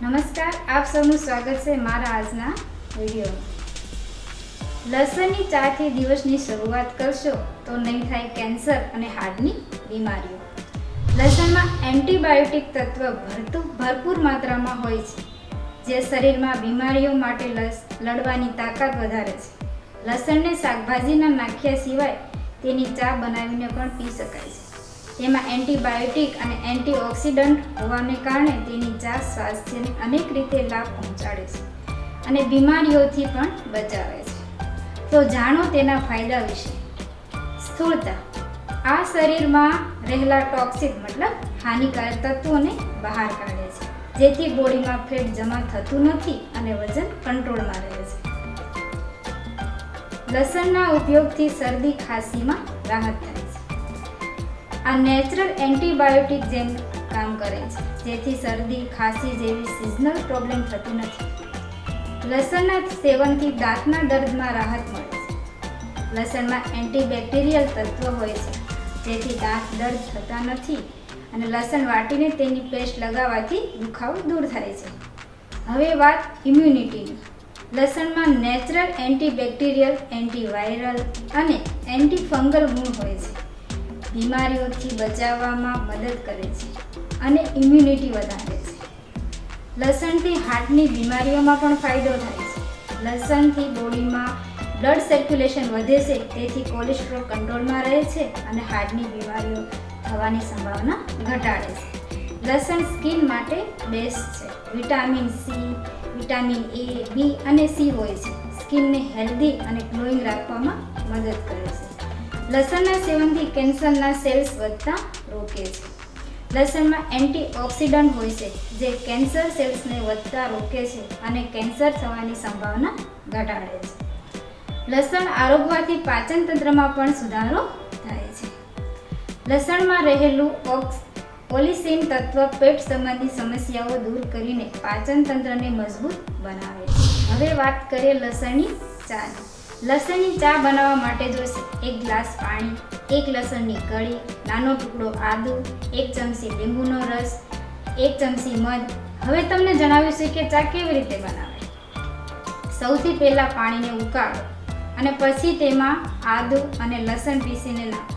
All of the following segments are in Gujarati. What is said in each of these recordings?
નમસ્કાર, આપ સૌનું સ્વાગત છે મારા આજના વિડીયોમાં. લસણની ચાથી દિવસની શરૂઆત કરશો તો નહીં થાય કેન્સર અને હાર્ટની બીમારીઓ. લસણમાં એન્ટીબાયોટિક તત્વ ભરતું, ભરપૂર માત્રામાં હોય છે, જે શરીરમાં બીમારીઓ માટે લસ, લડવાની તાકાત વધારે છે. લસણને શાકભાજીના નાખ્યા સિવાય તેની ચા બનાવીને પણ પી શકાય છે. તેમાં એન્ટીબાયોટિક અને એન્ટીઓક્સિડન્ટ હોવાને કારણે તેની ચા સ્વાસ્થ્યને અનેક રીતે લાભ પહોંચાડે છે અને બીમારીઓથી પણ બચાવે છે. તો જાણો તેના ફાયદા વિશે. સ્થૂળતા. આ શરીરમાં રહેલા ટોક્સિક મતલબ હાનિકારક તત્વોને બહાર કાઢે છે, જેથી બોડીમાં ફેટ જમા થતું નથી અને વજન કંટ્રોલમાં રહે છે. લસણના ઉપયોગથી શરદી ખાંસીમાં રાહત થાય છે. આ નેચરલ એન્ટીબાયોટિક જેમ કામ કરે છે, જેથી શરદી, ખાંસી જેવી સિઝનલ પ્રોબ્લેમ થતી નથી. લસણના સેવનથી દાંતના દર્દમાં રાહત મળે છે. લસણમાં એન્ટીબેક્ટેરિયલ તત્વ હોય છે, જેથી દાંત દર્દ થતા નથી અને લસણ વાટીને તેની પેસ્ટ લગાવવાથી દુખાવો દૂર થાય છે. હવે વાત ઇમ્યુનિટીની લસણમાં નેચરલ એન્ટીબેક્ટેરિયલ એન્ટીવાયરલ અને એન્ટીફંગલ ગુણ હોય છે. બીમારીઓથી બચાવવામાં મદદ કરે છે અને ઇમ્યુનિટી વધારે છે. લસણથી હાર્ટની બીમારીઓમાં પણ ફાયદો થાય છે. લસણથી બોડીમાં બ્લડ સર્ક્યુલેશન વધે છે, તેથી કોલેસ્ટ્રોલ કંટ્રોલમાં રહે છે અને હાર્ટની બીમારીઓ થવાની સંભાવના ઘટાડે છે. લસણ સ્કિન માટે બેસ્ટ છે. Vitamin C vitamin A B અને સી હોય છે. સ્કિનને હેલ્ધી અને ગ્લોઈંગ રાખવામાં મદદ કરે છે. લસણના સેવનથી કેન્સરના સેલ્સ વધતા રોકે છે. લસણમાં એન્ટીઓક્સિડન્ટ હોય છે, જે કેન્સર સેલ્સને વધતા રોકે છે અને કેન્સર થવાની સંભાવના ઘટાડે છે. લસણ આરોગવાથી પાચન તંત્રમાં પણ સુધારો થાય છે. લસણમાં રહેલું ઓક્સ, ઓલિસિન તત્વ પેટ સંબંધી સમસ્યાઓ દૂર કરીને પાચન તંત્રને મજબૂત બનાવે છે. હવે વાત કરીએ લસણની ચાની. લસણની ચા બનાવવા માટે જોઈશે એક ગ્લાસ પાણી, એક લસણની કળી, નાનો ટુકડો આદુ, એક ચમચી લીંબુનો રસ, એક ચમચી મધ. હવે તમને જણાવ્યું છે કે ચા કેવી રીતે બનાવે. સૌથી પહેલાં પાણીને ઉકાળો અને પછી તેમાં આદુ અને લસણ પીસીને નાખો.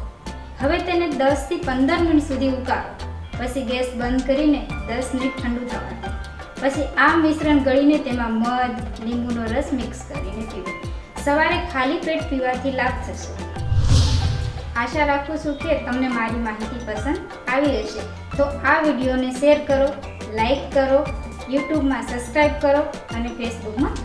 હવે તેને દસથી પંદર મિનિટ સુધી ઉકાળો. પછી ગેસ બંધ કરીને દસ મિનિટ ઠંડુ થવા પછી આ મિશ્રણ ગળીને તેમાં મધ, લીંબુનો રસ મિક્સ કરીને પીવો. સવારે ખાલી પેટ પીવાથી લાભ થશે. આશા રાખું છું કે તમને મારી માહિતી પસંદ આવી હશે. તો આ વિડીયોને શેર કરો, લાઈક કરો, યુટ્યુબમાં સબસ્ક્રાઈબ કરો અને ફેસબુકમાં